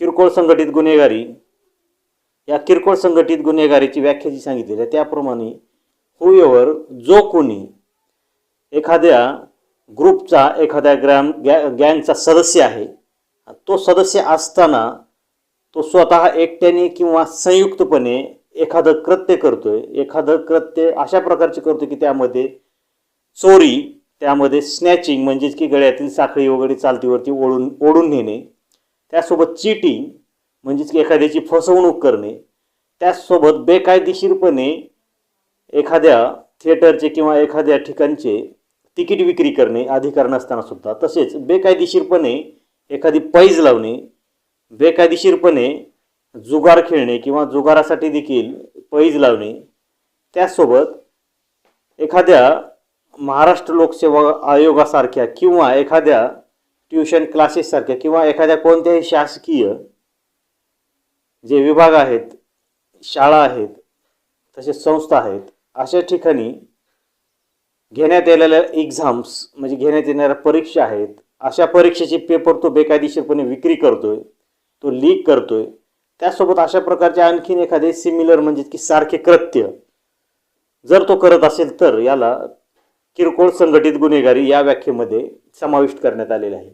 किरकोळ संघटित गुन्हेगारी या किरकोळ संघटित गुन्हेगारीची व्याख्या जी सांगितलेली आहे त्याप्रमाणे हुएवर जो कोणी एखाद्या ग्रुपचा एखाद्या ग्रॅम गॅ गँगचा सदस्य आहे तो सदस्य असताना तो स्वतः एकट्याने किंवा संयुक्तपणे एखादं कृत्य करतोय एखादं कृत्य अशा प्रकारचे करतो की त्यामध्ये चोरी त्यामध्ये स्नॅचिंग म्हणजेच की गळ्यातील साखळी वगैरे चालतीवरती ओढून ओढून नेणे त्यासोबत चिटिंग म्हणजेच की एखाद्याची फसवणूक करणे त्याचसोबत बेकायदेशीरपणे एखाद्या थिएटरचे किंवा एखाद्या ठिकाणचे तिकीट विक्री करणे अधिकार नसताना सुद्धा. तसेच बेकायदेशीरपणे एखादी पैज लावणे बेकायदेशीरपणे जुगार खेळणे किंवा जुगारासाठी देखील पैज लावणे त्याचसोबत एखाद्या महाराष्ट्र लोकसेवा आयोगासारख्या किंवा एखाद्या ट्युशन क्लासेससारख्या किंवा एखाद्या कोणत्याही शासकीय जे विभाग आहेत शाळा आहेत तसेच संस्था आहेत अशा ठिकाणी घेण्यात येलेल्या एक्झाम्स म्हणजे घेण्यात येणाऱ्या परीक्षा आहेत अशा परीक्षेचे पेपर तो बेकायदेशीरपणे विक्री करतोय तो लीक करतोय त्यासोबत अशा प्रकारचे आणखीन एखादे सिमिलर म्हणजे की सारखे कृत्य जर तो करत असेल तर याला किरकोळ संघटित गुन्हेगारी या व्याख्येमध्ये समाविष्ट करण्यात आलेले आहे.